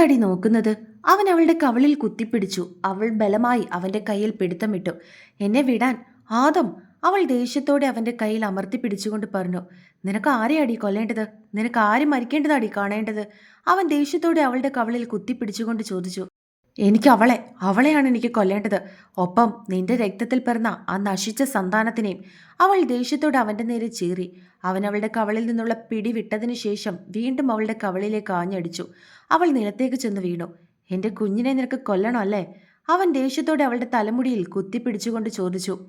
എന്താടി നോക്കുന്നത്? അവൻ അവളുടെ കവളിൽ കുത്തിപ്പിടിച്ചു. അവൾ ബലമായി അവന്റെ കയ്യിൽ പിടുത്തമിട്ടു എന്നെ വിടാൻ? ആദം അവൾ ദേഷ്യത്തോടെ അവന്റെ കയ്യിൽ അമർത്തി പിടിച്ചുകൊണ്ട് പറഞ്ഞു. നിനക്ക് ആരെയാടി കൊല്ലേണ്ടത്? നിനക്ക് ആര് മരിക്കേണ്ടതാടി കാണേണ്ടത്? അവൻ ദേഷ്യത്തോടെ അവളുടെ കവളിൽ കുത്തിപ്പിടിച്ചുകൊണ്ട് ചോദിച്ചു. എനിക്ക് അവളെ അവളെയാണ് എനിക്ക് കൊല്ലേണ്ടത്. ഒപ്പം നിന്റെ രക്തത്തിൽ പിറന്ന ആ നശിച്ച സന്താനത്തിനെയും അവൾ ദേഷ്യത്തോടെ അവന്റെ നേരെ ചീറി. അവൻ അവളുടെ കവളിൽ നിന്നുള്ള പിടി വിട്ടതിനു ശേഷം വീണ്ടും അവളുടെ കവളിലേക്ക് ആഞ്ഞടിച്ചു. അവൾ നിലത്തേക്ക് ചെന്ന് വീണു. എന്റെ കുഞ്ഞിനെ നിനക്ക് കൊല്ലണം അല്ലേ? അവൻ ദേഷ്യത്തോടെ അവളുടെ തലമുടിയിൽ കുത്തിപ്പിടിച്ചുകൊണ്ട് ചോദിച്ചു.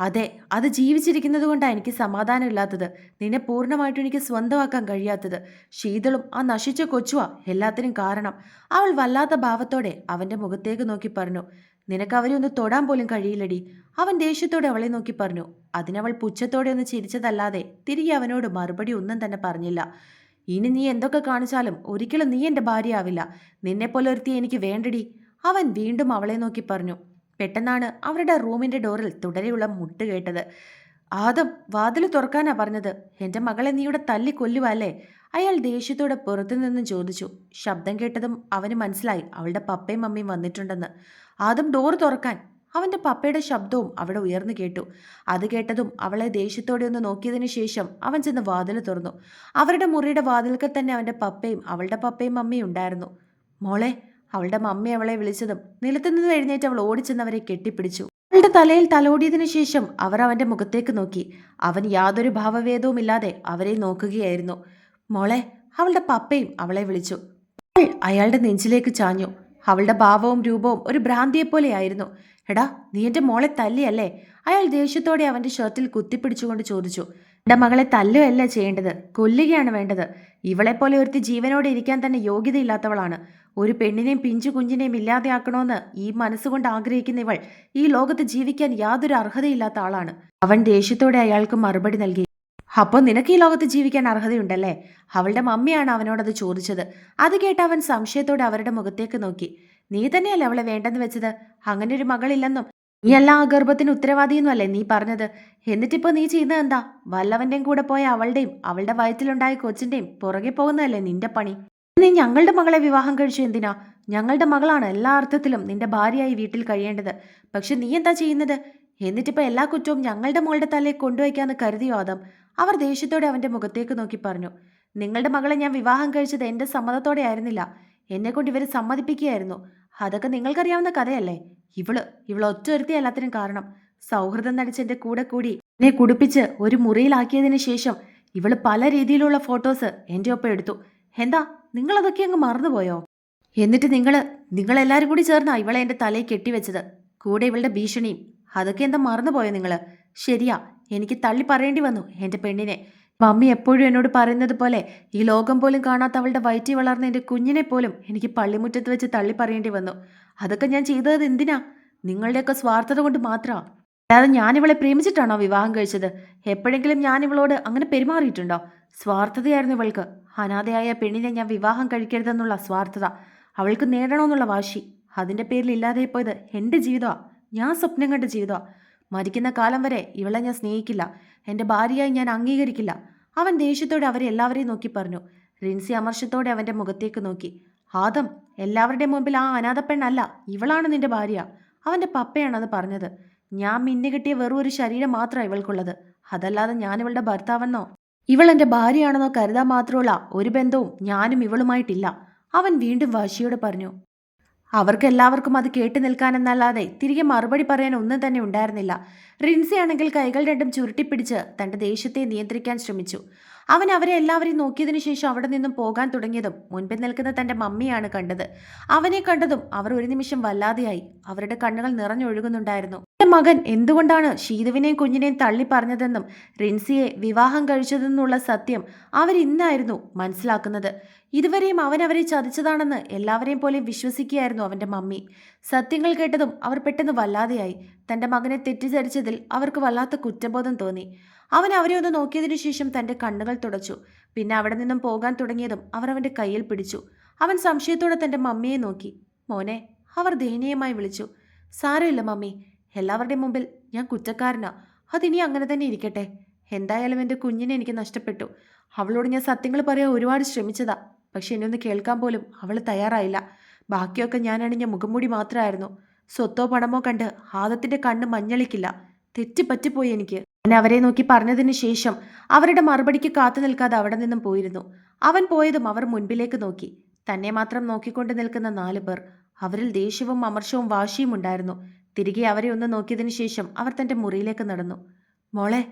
അതെ അത് ജീവിച്ചിരിക്കുന്നത് കൊണ്ടാണ് എനിക്ക് സമാധാനമില്ലാത്തത്. നിന്നെ പൂർണമായിട്ടും എനിക്ക് സ്വന്തമാക്കാൻ കഴിയാത്തത്. ശീതളും ആ നശിച്ച കൊച്ചുവാ എല്ലാത്തിനും കാരണം. അവൾ വല്ലാത്ത ഭാവത്തോടെ അവന്റെ മുഖത്തേക്ക് നോക്കി പറഞ്ഞു നിനക്ക് അവരെ ഒന്ന് തൊടാൻ പോലും കഴിയില്ലടി. അവൻ ദേഷ്യത്തോടെ അവളെ നോക്കി പറഞ്ഞു അതിനവൾ പുച്ഛത്തോടെ ഒന്ന് ചിരിച്ചതല്ലാതെ തിരികെ അവനോട് മറുപടി ഒന്നും തന്നെ പറഞ്ഞില്ല. ഇനി നീ എന്തൊക്കെ കാണിച്ചാലും ഒരിക്കലും നീ എന്റെ ഭാര്യയാവില്ല. നിന്നെപ്പോലെ ഒരുത്തി എനിക്ക് വേണ്ടടി. അവൻ വീണ്ടും അവളെ നോക്കി പറഞ്ഞു പെട്ടെന്നാണ് അവരുടെ റൂമിന്റെ ഡോറിൽ തുടരെയുള്ള മുട്ട് കേട്ടത്. ആദം വാതിൽ തുറക്കാനാ പറഞ്ഞത്. എന്റെ മകളെ നീ ഇവിടെ തല്ലി കൊല്ലുവല്ലേ? അയാൾ ദേഷ്യത്തോടെ പുറത്തു നിന്നും ചോദിച്ചു. ശബ്ദം കേട്ടതും അവന് മനസ്സിലായി അവളുടെ പപ്പയും മമ്മിയും വന്നിട്ടുണ്ടെന്ന്. ആദം ഡോർ തുറക്കാൻ. അവന്റെ പപ്പയുടെ ശബ്ദവും അവിടെ ഉയർന്നു കേട്ടു. അത് കേട്ടതും അവളെ ദേഷ്യത്തോടെ ഒന്ന് നോക്കിയതിനു ശേഷം അവൻ ചെന്ന് വാതിൽ തുറന്നു. അവരുടെ മുറിയുടെ വാതിൽക്കൽ തന്നെ അവന്റെ പപ്പയും അവളുടെ പപ്പയും മമ്മിയും ഉണ്ടായിരുന്നു. മോളെ അവളുടെ മമ്മി അവളെ വിളിച്ചതും നിലത്തുനിന്ന് എഴുന്നേറ്റ് അവൾ ഓടിച്ചെന്നവരെ കെട്ടിപ്പിടിച്ചു. അവളുടെ തലയിൽ തലോടിയതിനു ശേഷം അവർ അവന്റെ മുഖത്തേക്ക് നോക്കി. അവൻ യാതൊരു ഭാവഭേദവുമില്ലാതെ അവരെ നോക്കുകയായിരുന്നു. മോളെ അവളുടെ പപ്പയും അവളെ വിളിച്ചു. അവൾ അയാളുടെ നെഞ്ചിലേക്ക് ചാഞ്ഞു. അവളുടെ ഭാവവും രൂപവും ഒരു ഭ്രാന്തിയെപ്പോലെയായിരുന്നു. എടാ നീ എന്റെ മോളെ തല്ലിയല്ലേ? അയാൾ ദേഷ്യത്തോടെ അവന്റെ ഷർട്ടിൽ കുത്തിപ്പിടിച്ചുകൊണ്ട് ചോദിച്ചു. എന്റെ മകളെ തല്ലുകയല്ല ചെയ്യേണ്ടത് കൊല്ലുകയാണ് വേണ്ടത്. ഇവളെപ്പോലെ ഒരുത്തി ജീവനോടെ ഇരിക്കാൻ തന്നെ യോഗ്യതയില്ലാത്തവളാണ്. ഒരു പെണ്ണിനെയും പിഞ്ചു കുഞ്ഞിനെയും ഇല്ലാതെയാക്കണമെന്ന് ഈ മനസ്സുകൊണ്ട് ആഗ്രഹിക്കുന്ന ഇവൾ ഈ ലോകത്ത് ജീവിക്കാൻ യാതൊരു അർഹതയില്ലാത്ത ആളാണ്. അവൻ ദേഷ്യത്തോടെ അയാൾക്ക് മറുപടി നൽകി. അപ്പോൾ നിനക്ക് ഈ ലോകത്ത് ജീവിക്കാൻ അർഹതയുണ്ടല്ലേ? അവളുടെ മമ്മിയാണ് അവനോടത് ചോദിച്ചത്. അത് കേട്ട് അവൻ സംശയത്തോടെ അവരുടെ മുഖത്തേക്ക് നോക്കി. നീ തന്നെയല്ലേ അവളെ വേണ്ടെന്ന് വെച്ചത്? അങ്ങനെ ഒരു മകളില്ലെന്നും. നീ എല്ലാ ആ ഗർഭത്തിന് ഉത്തരവാദിയൊന്നും അല്ലേ നീ പറഞ്ഞത്? എന്നിട്ടിപ്പോ നീ ചെയ്യുന്നത് എന്താ? വല്ലവന്റെയും കൂടെ പോയ അവളുടെയും അവളുടെ വയറ്റിലുണ്ടായ കൊച്ചിന്റെയും പുറകെ പോകുന്നതല്ലേ നിന്റെ പണി? നീ ഞങ്ങളുടെ മകളെ വിവാഹം കഴിച്ചു എന്തിനാ? ഞങ്ങളുടെ മകളാണ് എല്ലാ അർത്ഥത്തിലും നിന്റെ ഭാര്യയായി വീട്ടിൽ കഴിയേണ്ടത്. പക്ഷെ നീ എന്താ ചെയ്യുന്നത്? എന്നിട്ടിപ്പോൾ എല്ലാ കുറ്റവും ഞങ്ങളുടെ മകളുടെ തലയിൽ കൊണ്ടുവയ്ക്കാന്ന് കരുതിയോ ആദം? അവർ ദേഷ്യത്തോടെ അവന്റെ മുഖത്തേക്ക് നോക്കി പറഞ്ഞു. നിങ്ങളുടെ മകളെ ഞാൻ വിവാഹം കഴിച്ചത് എന്റെ സമ്മതത്തോടെ ആയിരുന്നില്ല. എന്നെ കൊണ്ട് ഇവരെ സമ്മതിപ്പിക്കുകയായിരുന്നു. അതൊക്കെ നിങ്ങൾക്കറിയാവുന്ന കഥയല്ലേ? ഇവൾ ഇവൾ ഒറ്റ ഒരുത്തി എല്ലാത്തിനും കാരണം. സൗഹൃദം നടിച്ച് എന്റെ കൂടെ കൂടി എന്നെ കുടിപ്പിച്ച് ഒരു മുറിയിലാക്കിയതിനു ശേഷം ഇവൾ പല രീതിയിലുള്ള ഫോട്ടോസ് എന്റെ ഒപ്പം എടുത്തു. എന്താ? നിങ്ങളതൊക്കെ അങ്ങ് മറന്നുപോയോ? എന്നിട്ട് നിങ്ങൾ നിങ്ങളെല്ലാരും കൂടി ചേർന്നാ ഇവളെ എന്റെ തലയിൽ കെട്ടിവെച്ചത്. കൂടെ ഇവളുടെ ഭീഷണിയും അതൊക്കെ എന്താ മറന്നുപോയോ നിങ്ങൾ ശരിയാ എനിക്ക് തള്ളി പറയേണ്ടി വന്നു എന്റെ പെണ്ണിനെ. മമ്മി എപ്പോഴും എന്നോട് പറയുന്നത് പോലെ ഈ ലോകം പോലും കാണാത്ത അവളുടെ വയറ്റി വളർന്ന എന്റെ കുഞ്ഞിനെ പോലും എനിക്ക് പള്ളിമുറ്റത്ത് വെച്ച് തള്ളി പറയേണ്ടി വന്നു. അതൊക്കെ ഞാൻ ചെയ്തത് എന്തിനാ? നിങ്ങളുടെയൊക്കെ സ്വാർത്ഥത കൊണ്ട് മാത്രമാ അല്ലാതെ ഞാനിവളെ പ്രേമിച്ചിട്ടാണോ വിവാഹം കഴിച്ചത്? എപ്പോഴെങ്കിലും ഞാൻ ഇവളോട് അങ്ങനെ പെരുമാറിയിട്ടുണ്ടോ? സ്വാർത്ഥതയായിരുന്നു ഇവൾക്ക്. അനാഥയായ പെണ്ണിനെ ഞാൻ വിവാഹം കഴിക്കരുതെന്നുള്ള സ്വാർത്ഥത അവൾക്ക് നേടണമെന്നുള്ള വാശി അതിന്റെ പേരിൽ ഇല്ലാതെ പോയത് എന്റെ ജീവിതമാണ് ഞാൻ സ്വപ്നം കണ്ട ജീവിതമാണ് മരിക്കുന്ന കാലം വരെ ഇവളെ ഞാൻ സ്നേഹിക്കില്ല. എന്റെ ഭാര്യയായി ഞാൻ അംഗീകരിക്കില്ല. അവൻ ദേഷ്യത്തോടെ അവരെ എല്ലാവരെയും നോക്കി പറഞ്ഞു. റിൻസി അമർഷത്തോടെ അവന്റെ മുഖത്തേക്ക് നോക്കി. ആദം എല്ലാവരുടെയും മുമ്പിൽ ആ അനാഥ പെണ്ണല്ല ഇവളാണ് നിന്റെ ഭാര്യ. അവന്റെ പപ്പയാണത് പറഞ്ഞത്. ഞാൻ മിന്നു കിട്ടിയ വെറും ഒരു ശരീരം മാത്രമാണ് ഇവൾക്കുള്ളത്. അതല്ലാതെ ഞാൻ ഇവളുടെ ഭർത്താവെന്നോ? ഇവൾ എന്റെ ഭാര്യയാണെന്നോ കരുതാൻ മാത്രമുള്ള ഒരു ബന്ധവും ഞാനും ഇവളുമായിട്ടില്ല. അവൻ വീണ്ടും വാശിയോട് പറഞ്ഞു അവർക്കെല്ലാവർക്കും അത് കേട്ടു നിൽക്കാനെന്നല്ലാതെ തിരികെ മറുപടി പറയാൻ ഒന്നും തന്നെ ഉണ്ടായിരുന്നില്ല. റിൻസിയാണെങ്കിൽ കൈകൾ രണ്ടും ചുരുട്ടിപ്പിടിച്ച് തന്റെ ദേഷ്യത്തെ നിയന്ത്രിക്കാൻ ശ്രമിച്ചു. അവൻ അവരെ എല്ലാവരെയും നോക്കിയതിനു ശേഷം അവിടെ നിന്നും പോകാൻ തുടങ്ങിയതും മുൻപിൽ നിൽക്കുന്ന തന്റെ മമ്മിയാണ് കണ്ടത്. അവനെ കണ്ടതും അവർ ഒരു നിമിഷം വല്ലാതെയായി. അവരുടെ കണ്ണുകൾ നിറഞ്ഞൊഴുകുന്നുണ്ടായിരുന്നു. മകൻ എന്തുകൊണ്ടാണ് ഷീതുവിനെയും കുഞ്ഞിനെയും തള്ളി പറഞ്ഞതെന്നും റിൻസിയെ വിവാഹം കഴിച്ചതെന്നുള്ള സത്യം അവരിന്നായിരുന്നു മനസ്സിലാക്കുന്നത്. ഇതുവരെയും അവൻ അവരെ ചതിച്ചതാണെന്ന് എല്ലാവരെയും പോലെ വിശ്വസിക്കുകയായിരുന്നു അവന്റെ മമ്മി. സത്യങ്ങൾ കേട്ടതും അവർ പെട്ടെന്ന് വല്ലാതെയായി. തന്റെ മകനെ തെറ്റിദ്ധരിച്ചതിൽ അവർക്ക് വല്ലാത്ത കുറ്റബോധം തോന്നി. അവൻ അവരെ ഒന്ന് നോക്കിയതിനു ശേഷം തന്റെ കണ്ണുകൾ തുടച്ചു. പിന്നെ അവിടെ നിന്നും പോകാൻ തുടങ്ങിയതും അവർ അവന്റെ കയ്യിൽ പിടിച്ചു. അവൻ സംശയത്തോടെ തന്റെ മമ്മിയെ നോക്കി. മോനെ അവർ ദയനീയമായി വിളിച്ചു. സാരമില്ല മമ്മി. എല്ലാവരുടെയും മുമ്പിൽ ഞാൻ കുറ്റക്കാരനാ. അതിനി അങ്ങനെ തന്നെ ഇരിക്കട്ടെ. എന്തായാലും എന്റെ കുഞ്ഞിനെ എനിക്ക് നഷ്ടപ്പെട്ടു. അവളോട് ഞാൻ സത്യങ്ങൾ പറയാൻ ഒരുപാട് ശ്രമിച്ചതാ. പക്ഷെ എന്നെ ഒന്ന് കേൾക്കാൻ പോലും അവൾ തയ്യാറായില്ല. ബാക്കിയൊക്കെ ഞാൻ അണിഞ്ഞ മുഖംമൂടി മാത്രമായിരുന്നു. സ്വത്തോ പണമോ കണ്ട് ആദത്തിന്റെ കണ്ണ് മഞ്ഞളിക്കില്ല. തെറ്റിപ്പറ്റിപ്പോയി എനിക്ക്. ഞാൻ അവരെ നോക്കി പറഞ്ഞതിന് ശേഷം അവരുടെ മറുപടിക്ക് കാത്തു നിൽക്കാതെ അവിടെ നിന്നും പോയിരുന്നു. അവൻ പോയതും അവർ മുൻപിലേക്ക് നോക്കി. തന്നെ മാത്രം നോക്കിക്കൊണ്ട് നിൽക്കുന്ന നാല് പേർ. അവരിൽ ദേഷ്യവും അമർഷവും വാശിയും ഉണ്ടായിരുന്നു. തിരികെ അവരെ ഒന്ന് നോക്കിയതിനു ശേഷം അവർ തന്റെ മുറിയിലേക്ക് നടന്നു. മോളെ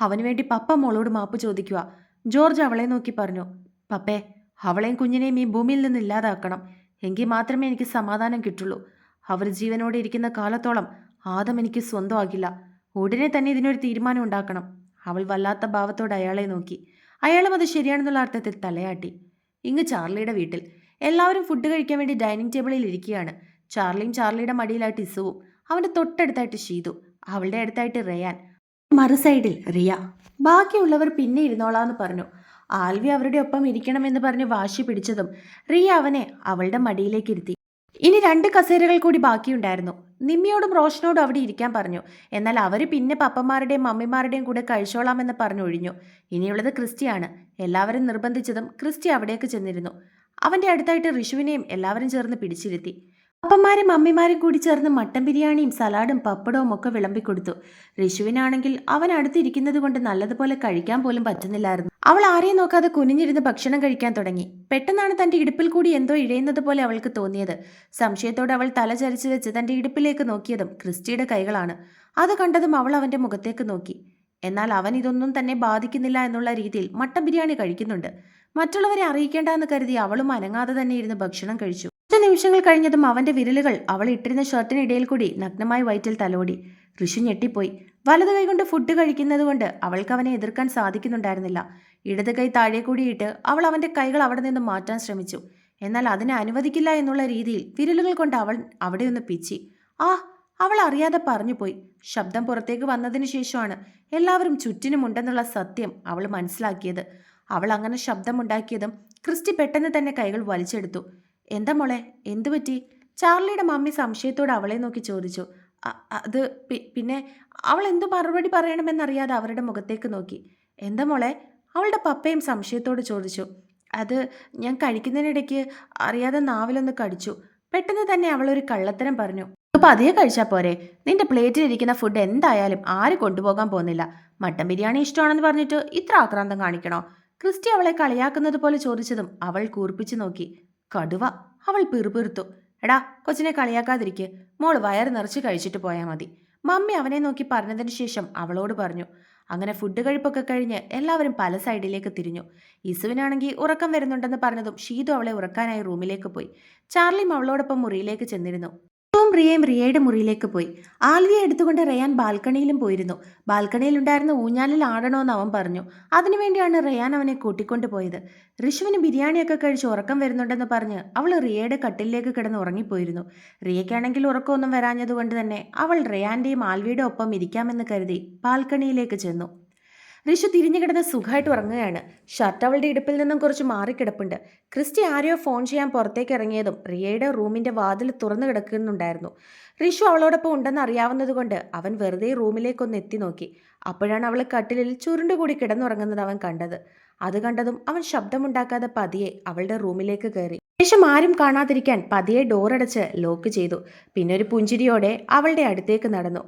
അവന് വേണ്ടി പപ്പ മോളോട് മാപ്പ് ചോദിക്കുക ജോർജ് അവളെ നോക്കി പറഞ്ഞു പപ്പേ അവളെയും കുഞ്ഞിനെയും ഈ ഭൂമിയിൽ നിന്ന് ഇല്ലാതാക്കണം. എങ്കിൽ മാത്രമേ എനിക്ക് സമാധാനം കിട്ടുള്ളൂ. അവർ ജീവനോടെ ഇരിക്കുന്ന കാലത്തോളം ആദം എനിക്ക് സ്വന്തമാകില്ല. ഉടനെ തന്നെ ഇതിനൊരു തീരുമാനം ഉണ്ടാക്കണം. അവൾ വല്ലാത്ത ഭാവത്തോടെ അയാളെ നോക്കി. അയാളും അത് ശരിയാണെന്നുള്ള അർത്ഥത്തിൽ തലയാട്ടി. ഇങ്ങ് ചാർലിയുടെ വീട്ടിൽ. എല്ലാവരും ഫുഡ് കഴിക്കാൻ വേണ്ടി ഡൈനിങ് ടേബിളിൽ ഇരിക്കുകയാണ്. ചാർലിയും ചാർലിയുടെ മടിയിലായിട്ട് ഇസുവും. അവന്റെ തൊട്ടടുത്തായിട്ട് ഷീതു അവളുടെ അടുത്തായിട്ട് റിയാൻ മറു സൈഡിൽ റിയ. ബാക്കിയുള്ളവർ പിന്നെ ഇരുന്നോളാന്ന് പറഞ്ഞു. ആൽവി അവരുടെ ഒപ്പം ഇരിക്കണമെന്ന് പറഞ്ഞ് വാശി പിടിച്ചതും റിയ അവനെ അവളുടെ മടിയിലേക്ക് ഇരുത്തി. ഇനി രണ്ട് കസേരകൾ കൂടി ബാക്കിയുണ്ടായിരുന്നു. നിമ്മിയോടും റോഷനോടും അവിടെ ഇരിക്കാൻ പറഞ്ഞു. എന്നാൽ അവർ പിന്നെ പപ്പന്മാരുടെയും മമ്മിമാരുടെയും കൂടെ കഴിച്ചോളാമെന്ന് പറഞ്ഞു ഒഴിഞ്ഞു. ഇനിയുള്ളത് ക്രിസ്റ്റിയാണ്. എല്ലാവരും നിർബന്ധിച്ചതും ക്രിസ്റ്റി അവിടേക്ക് ചെന്നിരുന്നു. അവന്റെ അടുത്തായിട്ട് ഋഷുവിനെയും എല്ലാവരും ചേർന്ന് പിടിച്ചിരുത്തി. അപ്പന്മാരും അമ്മമാരും കൂടി ചേർന്ന് മട്ടൻ ബിരിയാണിയും സലാഡും പപ്പടവും ഒക്കെ വിളമ്പിക്കൊടുത്തു ഋഷുവിനാണെങ്കിൽ അവൻ അടുത്തിരിക്കുന്നത് കൊണ്ട് നല്ലതുപോലെ കഴിക്കാൻ പോലും പറ്റുന്നില്ലായിരുന്നു. അവൾ ആരെയും നോക്കാതെ കുനിഞ്ഞിരുന്ന് ഭക്ഷണം കഴിക്കാൻ തുടങ്ങി. പെട്ടെന്നാണ് തന്റെ ഇടുപ്പിൽ കൂടി എന്തോ ഇഴയുന്നത് പോലെ അവൾക്ക് തോന്നിയത്. സംശയത്തോടെ അവൾ തല ചരിച്ചു വെച്ച് തന്റെ ഇടുപ്പിലേക്ക് നോക്കിയതും ക്രിസ്റ്റിയുടെ കൈകളാണ്. അത് കണ്ടതും അവൾ അവന്റെ മുഖത്തേക്ക് നോക്കി. എന്നാൽ അവൻ ഇതൊന്നും തന്നെ ബാധിക്കുന്നില്ല എന്നുള്ള രീതിയിൽ മട്ടൻ ബിരിയാണി കഴിക്കുന്നുണ്ട്. മറ്റുള്ളവരെ അറിയിക്കേണ്ട എന്ന് കരുതി അവളും അനങ്ങാതെ തന്നെ ഇരുന്ന് ഭക്ഷണം കഴിച്ചു. നിമിഷങ്ങൾ കഴിഞ്ഞതും അവന്റെ വിരലുകൾ അവൾ ഇട്ടിരുന്ന ഷർട്ടിനിടയിൽ കൂടി നഗ്നമായി വയറ്റിൽ തലോടി. ഋഷു ഞെട്ടിപ്പോയി. വലത് കൈകൊണ്ട് ഫുഡ് കഴിക്കുന്നത് കൊണ്ട് അവൾക്ക് അവനെ എതിർക്കാൻ സാധിക്കുന്നുണ്ടായിരുന്നില്ല. ഇടത് കൈ താഴെ കൂടിയിട്ട് അവൾ അവന്റെ കൈകൾ അവിടെ നിന്ന് മാറ്റാൻ ശ്രമിച്ചു. എന്നാൽ അതിനെ അനുവദിക്കില്ല എന്നുള്ള രീതിയിൽ വിരലുകൾ കൊണ്ട് അവൾ അവിടെ ഒന്ന് പിച്ചി. ആ അവൾ അറിയാതെ പറഞ്ഞുപോയി. ശബ്ദം പുറത്തേക്ക് വന്നതിന് ശേഷമാണ് എല്ലാവരും ചുറ്റിനുമുണ്ടെന്നുള്ള സത്യം അവൾ മനസ്സിലാക്കിയത്. അവൾ അങ്ങനെ ശബ്ദമുണ്ടാക്കിയതും ക്രിസ്റ്റി പെട്ടെന്ന് തന്നെ കൈകൾ വലിച്ചെടുത്തു. എന്താ മോളെ? എന്തു പറ്റി? ചാർലിയുടെ മമ്മി സംശയത്തോട് അവളെ നോക്കി ചോദിച്ചു. അത് പിന്നെ അവൾ എന്തു മറുപടി പറയണമെന്നറിയാതെ അവരുടെ മുഖത്തേക്ക് നോക്കി. എന്താ മോളെ? അവളുടെ പപ്പയും സംശയത്തോട് ചോദിച്ചു. അത് ഞാൻ കഴിക്കുന്നതിനിടയ്ക്ക് അറിയാതെ നാവിലൊന്ന് കടിച്ചു. പെട്ടെന്ന് തന്നെ അവൾ ഒരു കള്ളത്തരം പറഞ്ഞു. അപ്പൊ അതേ കഴിച്ചാൽ പോരെ? നിന്റെ പ്ലേറ്റിൽ ഇരിക്കുന്ന ഫുഡ് എന്തായാലും ആര് കൊണ്ടുപോകാൻ പോകുന്നില്ല. മട്ടൻ ബിരിയാണി ഇഷ്ടമാണെന്ന് പറഞ്ഞിട്ട് ഇത്ര ആക്രാന്തം കാണിക്കണോ? ക്രിസ്റ്റി അവളെ കളിയാക്കുന്നത് പോലെ ചോദിച്ചതും അവൾ കൂർപ്പിച്ചു നോക്കി. കടുവ. അവൾ പിറുപിറുത്തു. എടാ കൊച്ചിനെ കളിയാക്കാതിരിക്കെ. മോൾ വയറ് നിറച്ച് കഴിച്ചിട്ട് പോയാൽ മതി. മമ്മി അവനെ നോക്കി പറഞ്ഞതിന് ശേഷം അവളോട് പറഞ്ഞു അങ്ങനെ ഫുഡ് കഴിപ്പൊക്കെ കഴിഞ്ഞ് എല്ലാവരും പല സൈഡിലേക്ക് തിരിഞ്ഞു. ഇസുവിനാണെങ്കിൽ ഉറക്കം വരുന്നുണ്ടെന്ന് പറഞ്ഞതും ഷീതു അവളെ ഉറക്കാനായി റൂമിലേക്ക് പോയി. ചാർലിയും അവളോടൊപ്പം മുറിയിലേക്ക് ചെന്നിരുന്നു. റിയയും റിയയുടെ മുറിയിലേക്ക് പോയി. ആൽവിയെ എടുത്തുകൊണ്ട് റയാൻ ബാൽക്കണിയിലും പോയിരുന്നു. ബാൽക്കണിയിൽ ഉണ്ടായിരുന്ന ഊഞ്ഞാലിൽ ആടണമെന്ന് അവൻ പറഞ്ഞു. അതിനുവേണ്ടിയാണ് റയാൻ അവനെ കൂട്ടിക്കൊണ്ടു പോയത്. ഋഷുവിന് ബിരിയാണിയൊക്കെ കഴിച്ച് ഉറക്കം വരുന്നുണ്ടെന്ന് പറഞ്ഞ് അവൾ റിയയുടെ കട്ടിലേക്ക് കിടന്ന് ഉറങ്ങിപ്പോയിരുന്നു. റിയയ്ക്കാണെങ്കിൽ ഉറക്കമൊന്നും വരാഞ്ഞതുകൊണ്ട് തന്നെ അവൾ റയാന്റെയും ആൽവിയുടെ ഒപ്പം ഇരിക്കാമെന്ന് കരുതി ബാൽക്കണിയിലേക്ക് ചെന്നു. ഋഷു തിരിഞ്ഞു കിടന്ന് സുഖമായിട്ട് ഉറങ്ങുകയാണ്. ഷർട്ട് അവളുടെ ഇടുപ്പിൽ നിന്നും കുറച്ച് മാറിക്കിടപ്പുണ്ട്. ക്രിസ്റ്റി ആരെയോ ഫോൺ ചെയ്യാൻ പുറത്തേക്ക് ഇറങ്ങിയതും റിയയുടെ റൂമിന്റെ വാതിൽ തുറന്നു കിടക്കുന്നുണ്ടായിരുന്നു. ഋഷു അവളോടൊപ്പം ഉണ്ടെന്ന് അറിയാവുന്നതുകൊണ്ട് അവൻ വെറുതെ റൂമിലേക്കൊന്ന് എത്തി നോക്കി. അപ്പോഴാണ് അവൾ കട്ടിലിൽ ചുരുണ്ടുകൂടി കിടന്നുറങ്ങുന്നത് അവൻ കണ്ടത്. അത് കണ്ടതും അവൻ ശബ്ദമുണ്ടാക്കാതെ പതിയെ അവളുടെ റൂമിലേക്ക് കയറി. ശേഷം ആരും കാണാതിരിക്കാൻ പതിയെ ഡോറടച്ച് ലോക്ക് ചെയ്തു. പിന്നെ ഒരു പുഞ്ചിരിയോടെ അവളുടെ അടുത്തേക്ക് നടന്നു.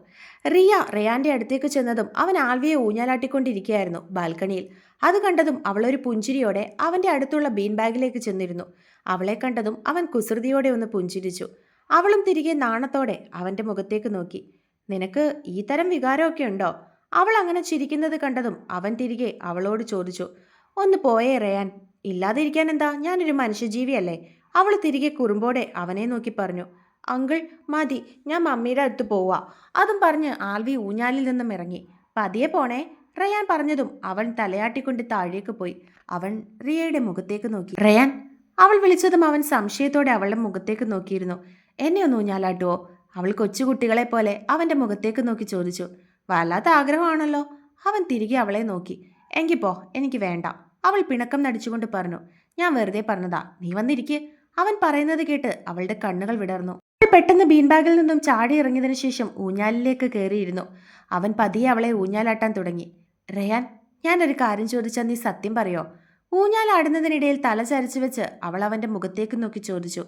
റിയ റയാന്റെ അടുത്തേക്ക് ചെന്നതും അവൻ ആൽവിയെ ഊഞ്ഞാലാട്ടിക്കൊണ്ടിരിക്കുകയായിരുന്നു ബാൽക്കണിയിൽ. അത് കണ്ടതും അവളൊരു പുഞ്ചിരിയോടെ അവന്റെ അടുത്തുള്ള ബീൻ ബാഗിലേക്ക് ചെന്നിരുന്നു. അവളെ കണ്ടതും അവൻ കുസൃതിയോടെ ഒന്ന് പുഞ്ചിരിച്ചു. അവളും തിരികെ നാണത്തോടെ അവന്റെ മുഖത്തേക്ക് നോക്കി. നിനക്ക് ഈ തരം വികാരമൊക്കെ ഉണ്ടോ? അവൾ അങ്ങനെ ചിരിക്കുന്നത് കണ്ടതും അവൻ തിരികെ അവളോട് ചോദിച്ചു. ഒന്ന് പോയേ റയാൻ. ഇല്ലാതിരിക്കാൻ എന്താ ഞാനൊരു മനുഷ്യജീവിയല്ലേ. അവൾ തിരികെ കുറുമ്പോടെ അവനെ നോക്കി പറഞ്ഞു അങ്കിൾ മതി ഞാൻ മമ്മിയുടെ അടുത്ത് പോവാ. അതും പറഞ്ഞ് ആൽവി ഊഞ്ഞാലിൽ നിന്നും ഇറങ്ങി. പതിയെ പോണേ? റയാൻ പറഞ്ഞതും അവൻ തലയാട്ടിക്കൊണ്ട് താഴേക്ക് പോയി. അവൻ റിയയുടെ മുഖത്തേക്ക് നോക്കി. റയാൻ? അവൾ വിളിച്ചതും അവൻ സംശയത്തോടെ അവളുടെ മുഖത്തേക്ക് നോക്കിയിരുന്നു. എന്നെ ഒന്ന് ഊഞ്ഞാലാട്ടുവോ? അവൾ കൊച്ചുകുട്ടികളെ പോലെ അവന്റെ മുഖത്തേക്ക് നോക്കി ചോദിച്ചു. വല്ലാത്ത ആഗ്രഹമാണല്ലോ. അവൻ തിരികെ അവളെ നോക്കി. എങ്കിൽ പോ എനിക്ക് വേണ്ട. അവൾ പിണക്കം നടിച്ചുകൊണ്ട് പറഞ്ഞു ഞാൻ വെറുതെ പറഞ്ഞതാ നീ വന്നിരിക്കെ. അവൻ പറയുന്നത് കേട്ട് അവളുടെ കണ്ണുകൾ വിടർന്നു. അവൾ പെട്ടെന്ന് ബീൻബാഗിൽ നിന്നും ചാടി ഇറങ്ങിയതിനു ശേഷം ഊഞ്ഞാലിലേക്ക് കയറിയിരുന്നു. അവൻ പതിയെ അവളെ ഊഞ്ഞാലാട്ടാൻ തുടങ്ങി. റയാൻ ഞാനൊരു കാര്യം ചോദിച്ചാൽ നീ സത്യം പറയോ? ഊഞ്ഞാലാടുന്നതിനിടയിൽ തല ചരിച്ചു വെച്ച് അവൾ അവന്റെ മുഖത്തേക്ക് നോക്കി ചോദിച്ചു.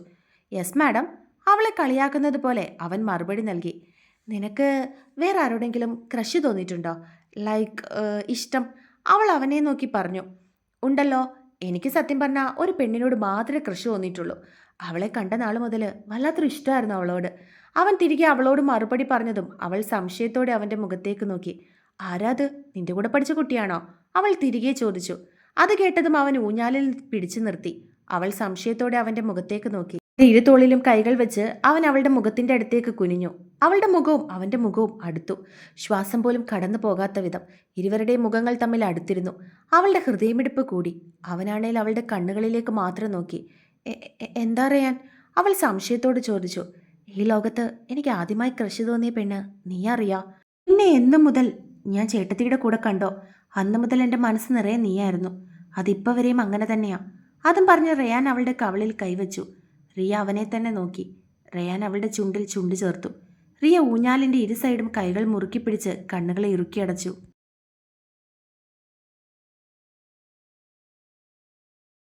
Yes madam. അവളെ കളിയാക്കുന്നത് പോലെ അവൻ മറുപടി നൽകി. നിനക്ക് വേറെ ആരോടെങ്കിലും ക്രഷ് തോന്നിയിട്ടുണ്ടോ? ലൈക്ക് ഇഷ്ടം? അവൾ അവനെ നോക്കി പറഞ്ഞു. ഉണ്ടല്ലോ എനിക്ക് സത്യം പറഞ്ഞാൽ ഒരു പെണ്ണിനോട് മാത്രമേ കൃഷി തോന്നിയിട്ടുള്ളൂ. അവളെ കണ്ട നാൾ മുതൽ വല്ലാത്തൊരു ഇഷ്ടമായിരുന്നു അവളോട്. അവൻ തിരികെ അവളോട് മറുപടി പറഞ്ഞതും അവൾ സംശയത്തോടെ അവന്റെ മുഖത്തേക്ക് നോക്കി. ആരാത് നിന്റെ കൂടെ പഠിച്ച കുട്ടിയാണോ? അവൾ തിരികെ ചോദിച്ചു. അത് കേട്ടതും അവൻ ഊഞ്ഞാലിൽ പിടിച്ചു നിർത്തി. അവൾ സംശയത്തോടെ അവന്റെ മുഖത്തേക്ക് നോക്കി. ഇരുതോളിലും കൈകൾ വെച്ച് അവൻ അവളുടെ മുഖത്തിന്റെ അടുത്തേക്ക് കുനിഞ്ഞു. അവളുടെ മുഖവും അവന്റെ മുഖവും അടുത്തു. ശ്വാസം പോലും കടന്നു പോകാത്ത വിധം ഇരുവരുടെയും മുഖങ്ങൾ തമ്മിൽ അടുത്തിരുന്നു. അവളുടെ ഹൃദയമിടിപ്പ് കൂടി. അവനാണേൽ അവളുടെ കണ്ണുകളിലേക്ക് മാത്രം നോക്കി. "എ- എ- എന്താ അറിയാൻ അവൾ സംശയത്തോട് ചോദിച്ചു. ഈ ലോകത്ത് എനിക്ക് ആദ്യമായി ക്രഷ് തോന്നിയ പെണ്ണ് നീ അറിയാ? പിന്നെ എന്നു മുതൽ ഞാൻ ചേട്ടത്തിയുടെ കൂടെ കണ്ടോ? അന്നു മുതൽ എന്റെ മനസ്സ് നിറയെ നീയായിരുന്നു. അതിപ്പോൾ വരെയും അങ്ങനെ തന്നെയാ. അതും പറഞ്ഞ് റയാൻ അവളുടെ കവളിൽ കൈവച്ചു. റിയ അവനെ തന്നെ നോക്കി. റയാൻ അവളുടെ ചുണ്ടിൽ ചുണ്ട് ചേർത്തു. റിയ ഊഞ്ഞാലിന്റെ ഇരു സൈഡും കൈകൾ മുറുക്കി പിടിച്ച് കണ്ണുകളെ ഇറുക്കിയടച്ചു